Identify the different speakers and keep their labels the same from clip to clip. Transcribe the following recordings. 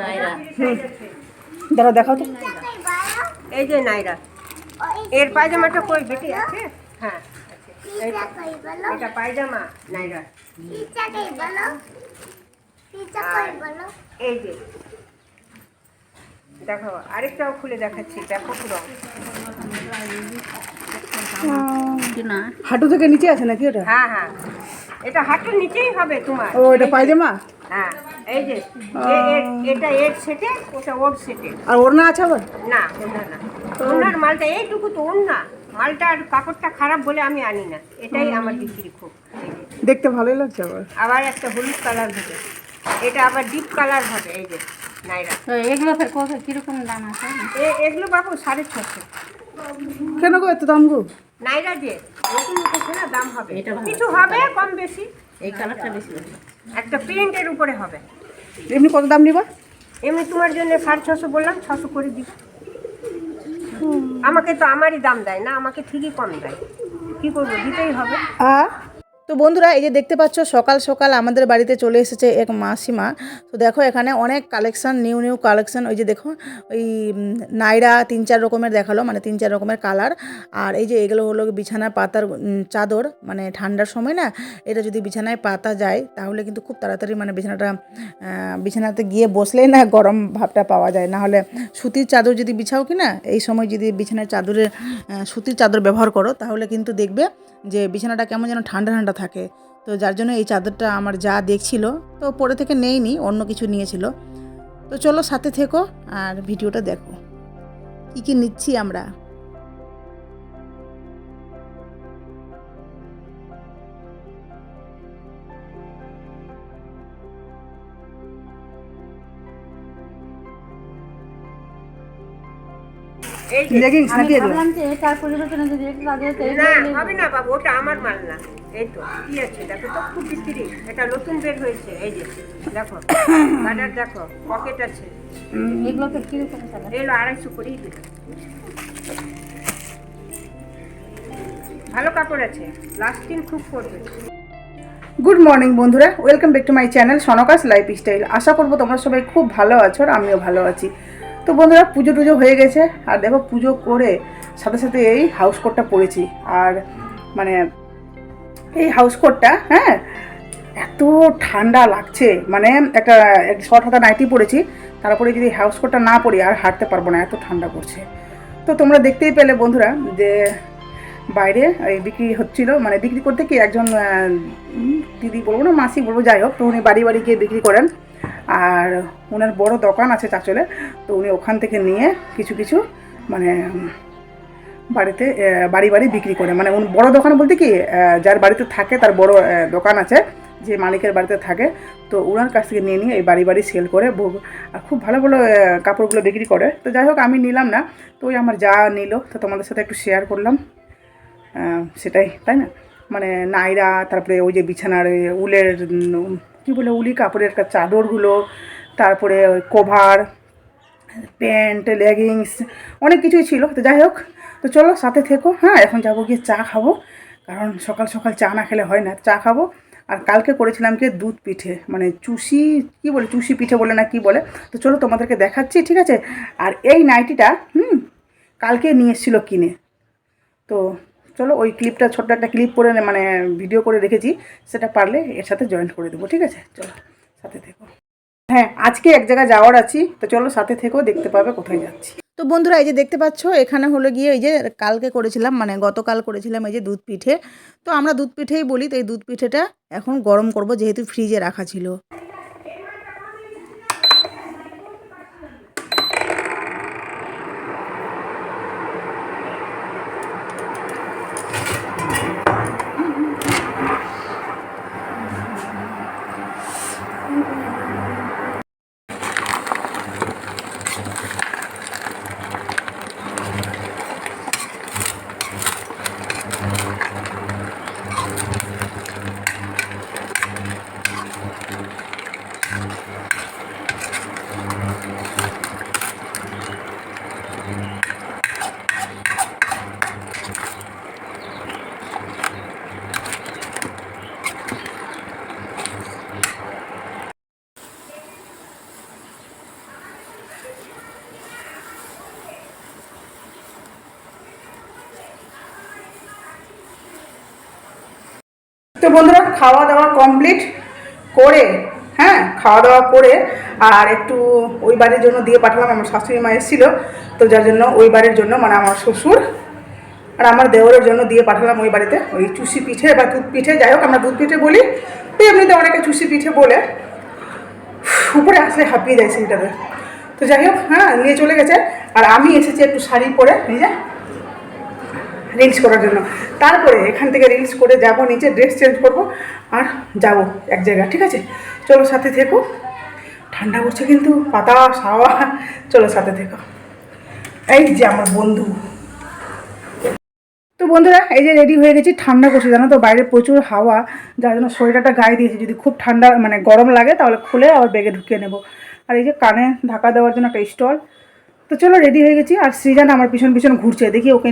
Speaker 1: নাইরা।
Speaker 2: দাঁড়া দেখাও তো।
Speaker 3: এই যে নাইরা। এর পায়জামাটা কই বেটি? আছে? হ্যাঁ। এটা পায়জামা নাইরা। এই যে। দেখো আরেকটাও খুলে দেখাচ্ছি দেখো পুরো।
Speaker 2: হাঁটু থেকে নিচে আছে নাকি ওটা?
Speaker 3: হ্যাঁ হ্যাঁ। এটা হাতের নিচেই হবে তোমার।
Speaker 2: ও এটা পায়জামা?
Speaker 3: হ্যাঁ এই যে এটা এর সেটে ওটা ওর সেটে।
Speaker 2: আর ওড়না আছে আবার?
Speaker 3: না ওনা না। ওনার মালটা এইটুকু তো ওর না কাপড়টা খারাপ বলে আমি আনি না। এটাই আমার বিক্রি খুব।
Speaker 2: দেখতে ভালোই লাগছে আবার।
Speaker 3: আবার একটা হলুদ কালার হবে। এটা আবার ডিপ কালার হবে এই যে নাইরা।
Speaker 1: এগুলো কীরকম দাম আছে?
Speaker 3: এ- এগুলো বাবু সাড়ে ছশো।
Speaker 2: কেন গো এত দাম গো?
Speaker 3: নাইরা যে নতুন উঠেছে না দাম হবে।
Speaker 1: এটা
Speaker 3: কিছু হবে কম বেশি।
Speaker 1: এই কালারটা বেশি
Speaker 3: একটা প্রিন্টের উপরে হবে।
Speaker 2: এমনি কত দাম নিবা?
Speaker 3: এমনি তোমার জন্য সাড়ে ছশো বললাম ছশো করে দিই। আমাকে তো আমারই দাম দেয় না আমাকে ঠিকই কম দেয়। কী করব দিতেই হবে।
Speaker 2: আ তো বন্ধুরা, এই যে দেখতে পাচ্ছ, সকাল সকাল আমাদের বাড়িতে চলে এসেছে এক মাসিমা। তো দেখো, এখানে অনেক কালেকশন নিউ নিউ কালেকশন ওই যে দেখো, ওই নাইরা তিন চার রকমের দেখাল মানে তিন চার রকমের কালার আর এই যে এগুলো হলো বিছানার পাতার চাদর মানে ঠান্ডার সময় না, এটা যদি বিছানায় পাতা যায়, তাহলে কিন্তু খুব তাড়াতাড়ি মানে বিছানাটা বিছানাতে গিয়ে বসলেই না গরম ভাবটা পাওয়া যায়। না হলে সুতির চাদর যদি বিছাও কি না, এই সময় যদি বিছানার চাদরের সুতির চাদর ব্যবহার করো, তাহলে কিন্তু দেখবে যে বিছানাটা কেমন যেন ঠান্ডা ঠান্ডা থাকে। তো যার জন্য এই চাদরটা আমার যা দেখছিল, তো পরে থেকে নেইনি, অন্য কিছু নিয়েছিল। তো চলো সাথে থেকো আর ভিডিওটা দেখো। কী কী নিচ্ছি আমরা? লেগিংস নাকি এগুলো
Speaker 1: যে এটার পরিবর্তনে যদি এটা তাদের
Speaker 3: না হবে না বাবু ওটা আমার মাল না। এই তো কি আছে? দেখো তো খুব বিক্রি এটা নতুন বের হয়েছে এই যে দেখো। বাজার দেখো পকেট আছে।
Speaker 1: এগুলো
Speaker 3: এলো আড়াইশো করেই দিল ভালো কাপড় আছে লাস্টিং খুব করবে
Speaker 2: গুড মর্নিং বন্ধুরা। Welcome back to my channel সনকাস lifestyle আশা করব তোমরা সবাই খুব ভালো আছো আর আমিও ভালো আছি। তো বন্ধুরা পুজো টুজো হয়ে গেছে, আর দেখো পুজো করে সাথে সাথে এই হাউস কোটটা পরেছি। আর মানে এই হাউস কোটটা হ্যাঁ এত ঠান্ডা লাগছে মানে একটা শর্ট হাতা নাইটি পরেছি, তারপরে যদি হাউস কোটটা না পরি আর হাঁটতে পারব না, এত ঠান্ডা করছে তো তোমরা দেখতেই পেলে বন্ধুরা যে বাইরে এই বিক্রি হচ্ছিল মানে বিক্রি করতে কি একজন দিদি বলব না মাসি বলব, যাই হোক তো উনি বাড়ি বাড়ি গিয়ে বিক্রি করেন। আর ওনার বড় দোকান আছে চাচলে, তো উনি ওখান থেকে নিয়ে কিছু কিছু মানে বাড়িতে বাড়ি বাড়ি বিক্রি করে। মানে উনি বড় দোকান বলতে কি যার বাড়িতে থাকে তার বড় দোকান আছে, যে মালিকের বাড়িতে থাকে, তো ওনার কাছ থেকে নিয়ে নিয়ে এই বাড়ি বাড়ি সেল করে আর খুব ভালো ভালো কাপড়গুলো বিক্রি করে। তো যাই হোক, আমি নিলাম না, তো ওই আমার যা নিল, তো তোমাদের সাথে একটু শেয়ার করলাম। সেটাই, তাই না? মানে নাইরা, তারপরে ওই যে বিছানার উলের কী বলে উলি কাপড়ের একটা চাদরগুলো, তারপরে ওই কভার, প্যান্ট লেগিংস অনেক কিছুই ছিল। তো যাই হোক, তো চলো সাথে থেকো হ্যাঁ এখন যাব গিয়ে চা খাব। কারণ সকাল সকাল চা না খেলে হয় না, চা খাব। আর কালকে করেছিলাম কি, দুধ পিঠে মানে চুষি, কি বলে, চুষি পিঠে বলে না কি বলে। তো চলো তোমাদেরকে দেখাচ্ছি, ঠিক আছে? আর এই নাইটিটা, হুম, কালকে নিয়ে এসেছিল কিনে। তো চলো ওই ক্লিপটা ছোট্ট একটা ক্লিপ করে মানে ভিডিও করে রেখেছি, সেটা পারলে এর সাথে জয়েন্ট করে দেবো, ঠিক আছে? চলো, সাথে থেকো। হ্যাঁ আজকে এক জায়গায় যাওয়ার আছি, তো চলো সাথে থেকেও দেখতে পাবে কোথায় যাচ্ছি। তো বন্ধুরা, এই যে দেখতে পাচ্ছ, এখানে হলো গিয়ে এই যে কালকে করেছিলাম মানে গতকাল করেছিলাম এই যে দুধ পিঠে। তো আমরা দুধ পিঠেই বলি, তো এই দুধ পিঠেটা এখন গরম করব, যেহেতু ফ্রিজে রাখা ছিল। তো বন্ধুরা খাওয়া দাওয়া কমপ্লিট করে হ্যাঁ খাওয়া দাওয়া করে আর একটু ওই বাড়ির জন্য দিয়ে পাঠালাম, আমার শাশুড়ি মা এসেছিল, তো যার জন্য ওই বাড়ির জন্য মানে আমার শ্বশুর আর আমার দেওরের জন্য দিয়ে পাঠালাম ওই বাড়িতে, ওই চুষি পিঠে বা দুধ পিঠে, যাই হোক আমরা দুধ পিঠে বলি, তো এমনিতে অনেকে চুষি পিঠে বলে। উপরে আসলে হাঁপিয়ে যায় সেইটাতে তো যাই হোক হ্যাঁ নিয়ে চলে গেছে, আর আমি এসেছি একটু শাড়ি পরে নিজে রিলস করার জন্য। তারপরে এখান থেকে রিলস করে যাব, নিচে ড্রেস চেঞ্জ করব আর যাব এক জায়গায়, ঠিক আছে? চলো সাথে থেকো। ঠান্ডা পড়ছে কিন্তু বাতাস হাওয়া চলো সাথে থেকো। এই যে আমার বন্ধু। তো বন্ধুরা, এই যে রেডি হয়ে গেছি, ঠান্ডা করছে জানো তো? বাইরে প্রচুর হাওয়া, যার জন্য সোয়েটারটা গায়ে দিয়েছি। যদি খুব ঠান্ডা মানে গরম লাগে, তাহলে খুলে আবার ব্যাগে ঢুকিয়ে নেব। আর এই যে কানে ঢাকা দেওয়ার জন্য একটা স্টল তো চলো রেডি হয়ে গেছি। আর সৃজন আমার পিছন পিছন ঘুরছে। দেখি ওকে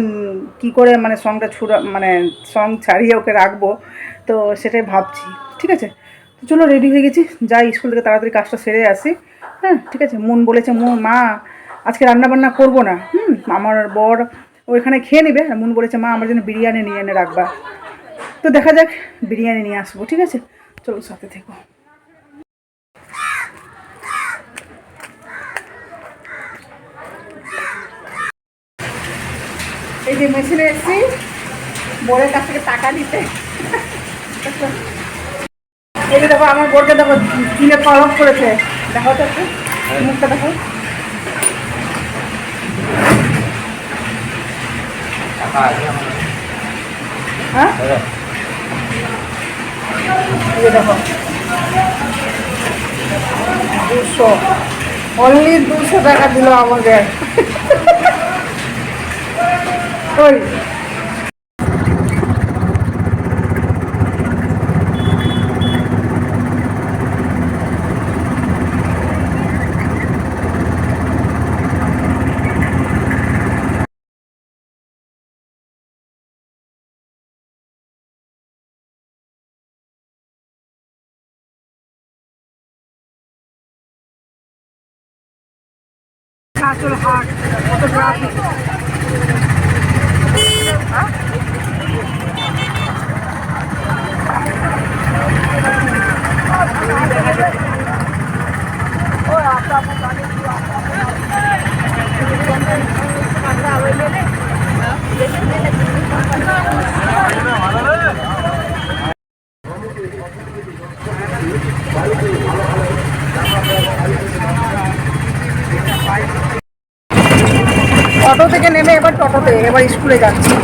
Speaker 2: কি করে মানে সংটা ছুড়া মানে সং ছাড়িয়ে ওকে রাখব। তো সেটাই ভাবছি। ঠিক আছে? তো চলো রেডি হয়ে গেছি। যাই স্কুল থেকে তাড়াতাড়ি কাজটা সেরে আসি। হ্যাঁ ঠিক আছে? মন বলেছে মন মা, আজকে রান্না বান্না করব না। হুম, আমার বর ওইখানে খেয়ে নেবে। আর মন বলেছে, মা, আমার জন্য বিরিয়ানি নিয়ে এনে রাখবা। তো দেখা যাক, বিরিয়ানি নিয়ে আসব। ঠিক আছে? চলো সাথে থেকো। এই যে মেশিনে এসেছি। বোরের কাছ থেকে টাকা দিতে এই যে দেখো, আমার বোরকে দেখো, চুলে কলম করেছে। দেখো তো একটু, মুখটা দেখো। হ্যাঁ? দেখো। দুশো। অনলি দুশো টাকা দিল আমাকে। ওই কাঁচল হাট ফটোগ্রাফি অটো থেকে নেমে এবার টোটোতে এবার স্কুলে যাচ্ছি।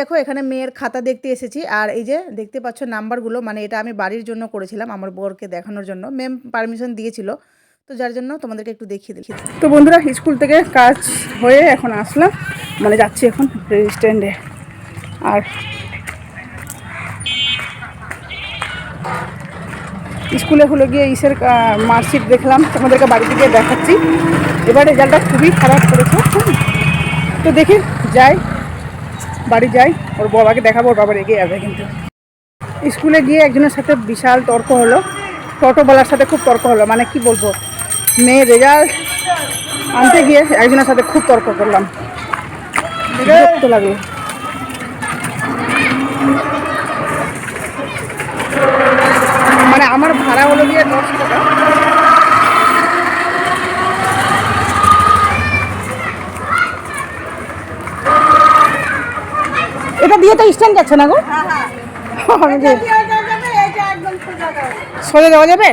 Speaker 2: দেখো, এখানে মেয়ের খাতা দেখতে এসেছি। আর এই যে দেখতে পাচ্ছ নাম্বারগুলো মানে এটা আমি বাড়ির জন্য করেছিলাম, আমার বরকে দেখানোর জন্য। ম্যাম পারমিশন দিয়েছিল, তো যার জন্য তোমাদেরকে একটু দেখিয়ে দেখি তো বন্ধুরা, স্কুল থেকে কাজ হয়ে এখন আসলাম মানে যাচ্ছি এখন স্ট্যান্ডে আর স্কুলে হলো গিয়ে ইসের মার্কশিট দেখলাম, তোমাদেরকে বাড়িতে গিয়ে দেখাচ্ছি। এবার রেজাল্টটা খুবই খারাপ করেছে, তো দেখি, যাই। বাড়ি যাই, ওর বাবাকে দেখাবো, ওর বাবা রেগে যাবে কিন্তু। স্কুলে গিয়ে একজনের সাথে বিশাল তর্ক হলো। টোটোওয়ালার সাথে খুব তর্ক হলো মানে কি বলব? মেয়ে রেজাল্ট আনতে গিয়ে একজনের সাথে খুব তর্ক করলাম। লাগল। মানে আমার ভাড়া হলো গিয়ে দশ টাকা। এটা দিয়ে তো স্ট্যান্ড যাচ্ছে না গো? আমি যে- সোজা যাওয়া যাবে।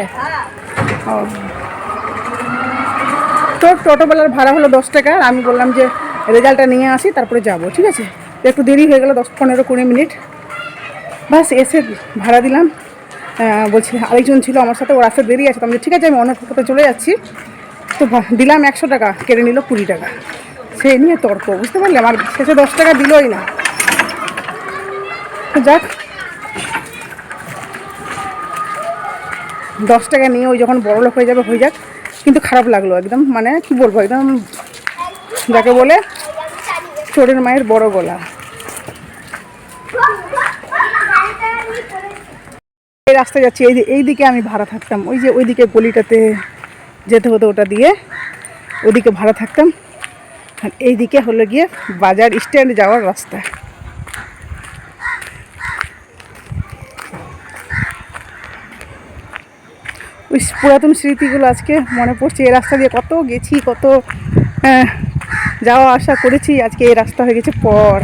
Speaker 2: তো টোটোবেলার ভাড়া হলো দশ টাকা আর আমি বললাম যে রেজাল্টটা নিয়ে আসি তারপরে যাব ঠিক আছে? একটু দেরি হয়ে গেল দশ পনেরো কুড়ি মিনিট। বাস এসে ভাড়া দিলাম। বলছি আরেকজন ছিল আমার সাথে ওর আসতে দেরি আছে তো আমি ঠিক আছে আমি অন্য টোটোতে চলে যাচ্ছি। তো দিলাম একশো টাকা কেড়ে নিল কুড়ি টাকা। সে নিয়ে তর্ক বুঝতে পারলে? আমার শেষে দশ টাকা দিলই না। যাক। দশ টাকা নিয়ে ওই যখন বড় লোক হয়ে যাবে, হয়ে যাক। কিন্তু খারাপ লাগল একদম মানে কি বলব, একদম যাকে বলে চোরের মায়ের বড় গলা। এই রাস্তায় যাচ্ছি, এই এই দিকে আমি ভাড়া থাকতাম, ওই যে ওই দিকে গলিটাতে যেতে হতো ওটা দিয়ে ওদিকে ভাড়া থাকতাম। আর এইদিকে হলো গিয়ে বাজার স্ট্যান্ড যাওয়ার রাস্তা। ওই পুরাতন স্মৃতিগুলো আজকে মনে পড়ছে। এই রাস্তা দিয়ে কত গেছি কত আহ, যাওয়া আসা করেছি আজকে এই রাস্তা হয়ে গেছে পর।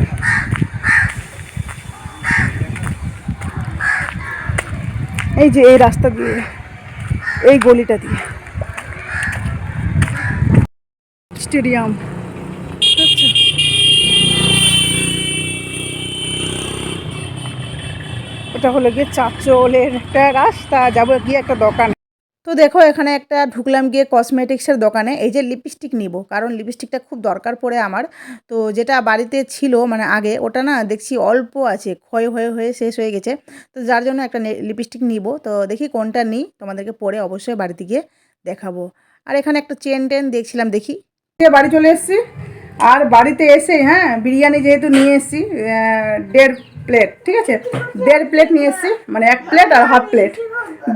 Speaker 2: এই যে এই রাস্তা দিয়ে এই গলিটা দিয়ে। স্টেডিয়াম। আচ্ছা। এটা হলো গিয়ে চাচলের একটা রাস্তা যাব গিয়ে একটা দোকান। তো দেখো, এখানে একটা ঢুকলাম গিয়ে কসমেটিক্সের দোকানে। এই যে লিপস্টিক নিব, কারণ লিপস্টিকটা খুব দরকার পড়ে আমার। তো যেটা বাড়িতে ছিল মানে আগে, ওটা না দেখছি অল্প আছে, ক্ষয় হয়ে হয়ে শেষ হয়ে গেছে। তো যার জন্য একটা লিপস্টিক নিব। তো দেখি কোনটা নিই, তোমাদেরকে পরে অবশ্যই বাড়িতে গিয়ে দেখাবো। আর এখানে একটা চেন টেন দেখছিলাম, দেখি। বাড়ি চলে এসেছি। আর বাড়িতে এসে হ্যাঁ বিরিয়ানি যেহেতু নিয়ে এসেছি দেড় প্লেট ঠিক আছে? দেড় প্লেট নিয়ে এসেছি মানে এক প্লেট আর হাফ প্লেট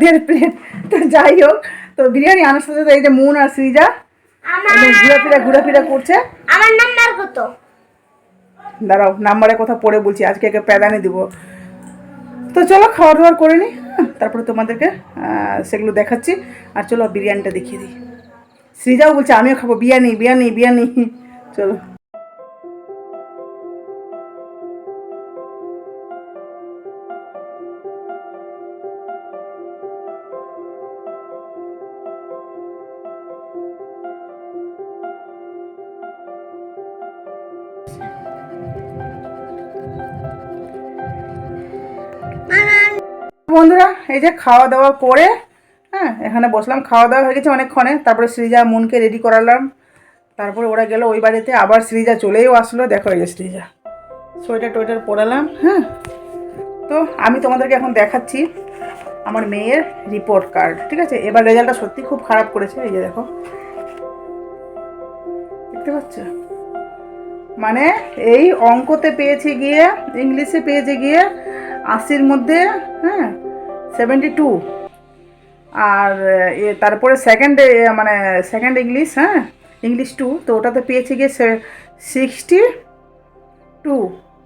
Speaker 2: দেড় প্লেট তো যাই হোক তো বিরিয়ানি আনার সাথে সাথে এই যে মুন আর সৃজা ঘুরাফিরা ঘুরাফিরা করছে।
Speaker 4: আমার নাম্বার কত?
Speaker 2: দাঁড়াও নাম্বারের কথা পরে বলছি আজকে একে প্যাদানি দিব। তো চলো খাওয়া দাওয়ার করে নিই তারপরে তোমাদেরকে সেগুলো দেখাচ্ছি। আর চলো বিরিয়ানিটা দেখিয়ে দিই। সৃজাও বলছে আমিও খাব বিরিয়ানি বিরিয়ানি বিরিয়ানি। চলো। এই যে খাওয়া দাওয়া করে হ্যাঁ এখানে বসলাম, খাওয়া দাওয়া হয়ে গেছে অনেকক্ষণে, তারপরে সৃজা মনকে রেডি করালাম। তারপরে ওরা গেল ওই বাড়িতে, আবার সৃজা চলেও আসলো, দেখো এই যে সৃজা সোয়েটার টোয়েটার পরালাম হ্যাঁ। তো আমি তোমাদেরকে এখন দেখাচ্ছি আমার মেয়ের রিপোর্ট কার্ড ঠিক আছে? এবার রেজাল্টটা সত্যি খুব খারাপ করেছে, এই যে দেখো। দেখতে পাচ্ছ? মানে এই অঙ্কতে পেয়েছে গিয়ে, ইংলিশে পেয়েছে গিয়ে, আশির মধ্যে হ্যাঁ সেভেন্টি টু আর তারপরে সেকেন্ড মানে সেকেন্ড ইংলিশ হ্যাঁ? ইংলিশ টু তো ওটাতে পেয়েছে গিয়ে সিক্সটি টু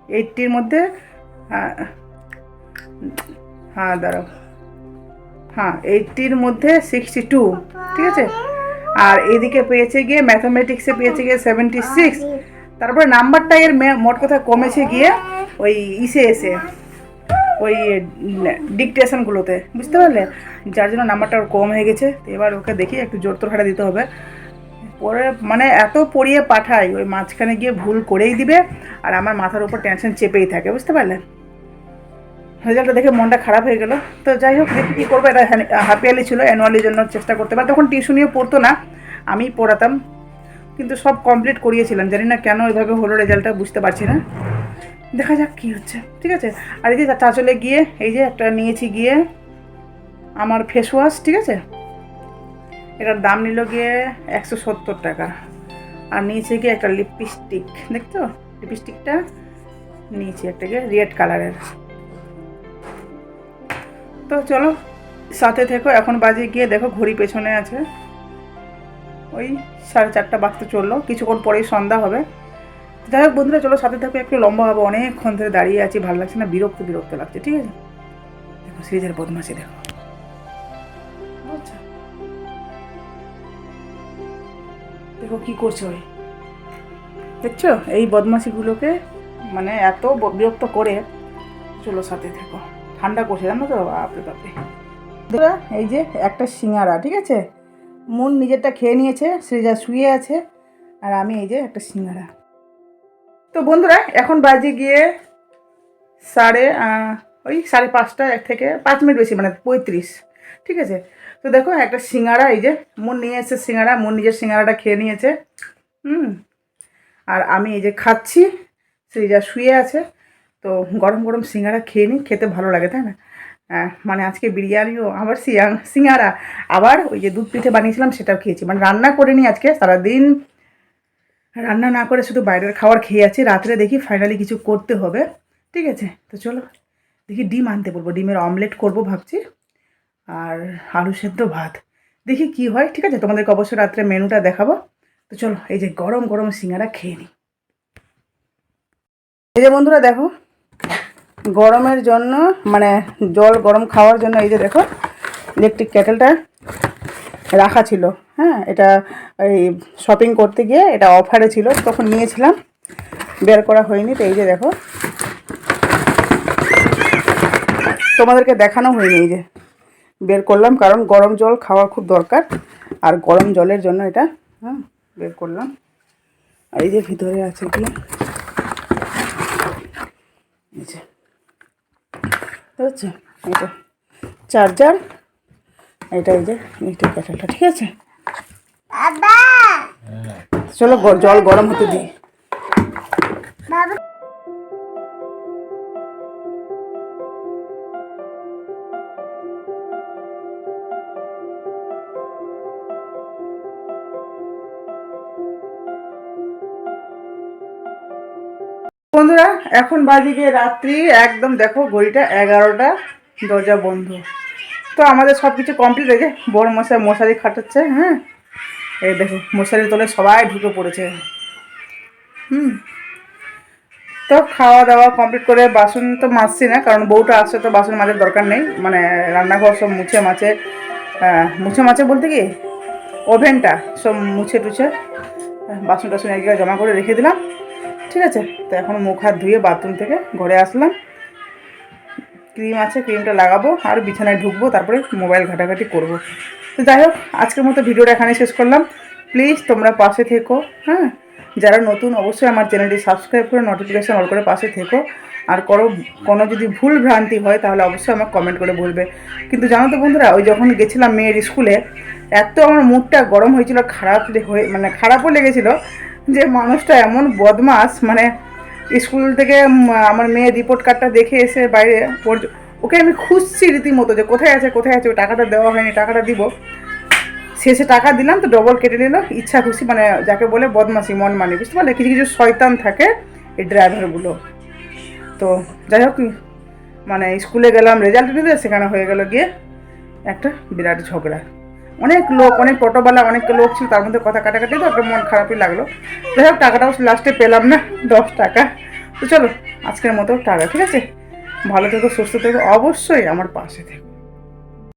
Speaker 2: এইটটির মধ্যে হ্যাঁ হ্যাঁ দাঁড়াও। হ্যাঁ এইটটির মধ্যে সিক্সটি টু ঠিক আছে? আর এদিকে পেয়েছে গিয়ে ম্যাথামেটিক্সে পেয়েছে গিয়ে সেভেন্টি সিক্স তারপরে নাম্বারটা এর মোট কথা কমেছে গিয়ে ওই ইসে এসে। ওই ডিকটেশনগুলোতে বুঝতে পারলে? যার জন্য নাম্বারটা কম হয়ে গেছে এবার ওকে দেখি একটু জোর তোরহাটা দিতে হবে। পরে মানে এত পড়িয়ে পাঠাই ওই মাঝখানে গিয়ে ভুল করেই দিবে, আর আমার মাথার উপর টেনশন চেপেই থাকে, বুঝতে পারলে? রেজাল্টটা দেখে মনটা খারাপ হয়ে গেল। তো যাই হোক, দেখি কী করব, এটা হাফ ইয়ারলি ছিল অ্যানুয়ালির জন্য চেষ্টা করতে পারে। তখন টিউশনিও পড়তো না আমি পড়াতাম। কিন্তু সব কমপ্লিট করিয়েছিলাম, জানি না কেন এভাবে হলো রেজাল্টটা, বুঝতে পারছি না। দেখা যাক কী হচ্ছে, ঠিক আছে? আর এই যে চাচলে গিয়ে, এই যে একটা নিয়েছি গিয়ে আমার ফেস ওয়াশ ঠিক আছে? এটার দাম নিল গিয়ে একশো সত্তর টাকা। আর নিয়েছে গিয়ে একটা লিপস্টিক দেখছ? লিপস্টিকটা নিয়েছি একটা গিয়ে রেড কালারের তো চলো, সাথে থেকো, এখন বাজে গিয়ে দেখো ঘড়ি পেছনে আছে। ওই সাড়ে চারটা বাজতে চলল, কিছুক্ষণ পরেই সন্ধ্যা হবে। যাই হোক বন্ধুরা, চলো সাথে থাকো, একটু লম্বা হবে। অনেকক্ষণ ধরে দাঁড়িয়ে আছি, ভালো লাগছে না, বিরক্ত বিরক্ত লাগছে, ঠিক আছে? দেখো, সিরিজের বদমাসি দেখো। দেখো কি করছে ওই। দেখছ? এই বদমাসিগুলোকে মানে এত বিরক্ত করে। চলো সাথে থেকো। ঠান্ডা করছে, জানো তো? বাপরে বাপরে। এই যে একটা সিঙ্গারা, ঠিক আছে? মন নিজেরটা খেয়ে নিয়েছে সৃজা শুয়ে আছে। আর আমি এই যে একটা সিঙ্গারা। তো বন্ধুরা, এখন বাজে গিয়ে সাড়ে ওই সাড়ে পাঁচটা, এক থেকে পাঁচ মিনিট বেশি মানে পঁয়ত্রিশ। ঠিক আছে? তো দেখো, একটা সিঙ্গারা, এই যে মন নিয়ে এসে সিঙ্গারা মন নিজের সিঙ্গারাটা খেয়ে নিয়েছে। হুম? আর আমি এই যে খাচ্ছি, সৃজা শুয়ে আছে। তো গরম গরম সিঙ্গারা খেয়ে নিই, খেতে ভালো লাগে, তাই না? মানে আজকে বিরিয়ানিও, আবার সিয়াং, সিঙ্গারা। আবার ওই যে দুধ পিঠে বানিয়েছিলাম, সেটাও খেয়েছি। মানে রান্না করিনি আজকে, সারাদিন রান্না না করে শুধু বাইরের খাবার খেয়ে আছি। রাত্রে দেখি ফাইনালি কিছু করতে হবে। ঠিক আছে? তো চলো, দেখি ডিম আনতে বলব। ডিমের অমলেট করব ভাবছি। আর আলু সেদ্ধ ভাত। দেখি কি হয়। ঠিক আছে? তোমাদেরকে অবশ্যই রাত্রে মেনুটা দেখাবো। তো চলো, এই যে গরম গরম সিঙ্গারা খেয়ে নিই। এই যে বন্ধুরা দেখো, গরমের জন্য মানে জল গরম খাওয়ার জন্য, এই যে দেখো ইলেকট্রিক কেটেলটা রাখা ছিল। হ্যাঁ এটা এই শপিং করতে গিয়ে এটা অফারে ছিল, তখন নিয়েছিলাম। বের করা হয়নি, তো এই যে দেখো। তোমাদেরকে দেখানো হয়নি এই যে। বের করলাম, কারণ গরম জল খাওয়া খুব দরকার। আর গরম জলের জন্য এটা হ্যাঁ বের করলাম। আর এই যে ভিতরে আছে কি? চার্জার এটা এই যে ইলেকট্রিক কেটেলটা ঠিক আছে? চলো জল গরম হতে দিই। বন্ধুরা এখন বাজে গিয়ে রাত্রি। একদম দেখো ঘড়িটা এগারোটা। দরজা বন্ধ। তো আমাদের সব কিছু কমপ্লিট হয়েছে বড় মশাই, মশারি খাটাচ্ছে হ্যাঁ? এই দেখো মশারি তোলে সবাই ঢুকে পড়েছে। হুম। তো খাওয়া দাওয়া কমপ্লিট করে বাসন তো মাজছি না, কারণ বউটা আসছে তো বাসন মাজার দরকার নেই। মানে রান্নাঘর সব মুছে মাছে মুছে মাছে বলতে কি? ওভেনটা সব মুছে টুছে বাসন টাসন এক জায়গায় জমা করে রেখে দিলাম। ঠিক আছে? তো এখন মুখ হাত ধুয়ে বাথরুম থেকে ঘরে আসলাম। ক্রিম আছে, ক্রিমটা লাগাবো আর বিছানায় ঢুকবো, তারপরে মোবাইল ঘাটাঘাটি করব। তো যাই হোক, আজকের মতো ভিডিওটা এখানে শেষ করলাম। প্লিজ তোমরা পাশে থেকো হ্যাঁ? যারা নতুন, অবশ্যই আমার চ্যানেলটি সাবস্ক্রাইব করে নোটিফিকেশান অল করে পাশে থেকো। আর করো, কোনো যদি ভুল ভ্রান্তি হয়, তাহলে অবশ্যই আমাকে কমেন্ট করে বলবে। কিন্তু জানো তো বন্ধুরা, ওই যখন গেছিলাম মেয়ের স্কুলে এত আমার মুখটা গরম হয়েছিল, খারাপ হয়ে মানে খারাপও লেগেছিল যে মানুষটা এমন বদমাস মানে স্কুল থেকে আমার মেয়ের রিপোর্ট কার্ডটা দেখে এসে বাইরে ওকে আমি খুঁজছি রীতিমতো যে কোথায় আছে কোথায় আছে ওই টাকাটা দেওয়া হয়নি, টাকাটা দিব। শেষে টাকা দিলাম, তো ডবল কেটে নিল, ইচ্ছা খুশি মানে যাকে বলে বদমাসি মন মানে বুঝতে পারলে? কিছু কিছু শয়তান থাকে এই ড্রাইভারগুলো তো যাই হোক মানে স্কুলে গেলাম রেজাল্ট দিতে সেখানে হয়ে গেল গিয়ে একটা বিরাট ঝগড়া। অনেক লোক, অনেক টোটোওয়ালা, অনেক লোক ছিল, তার মধ্যে কথা কাটাকাটি তো একটা মন খারাপই লাগল। যাই হোক টাকাটাও লাস্টে পেলাম না, দশ টাকা। তো চলো, আজকের মতো টাকা ঠিক আছে? ভালো থেকো, সুস্থ থেকো, অবশ্যই আমার পাশে থেকো।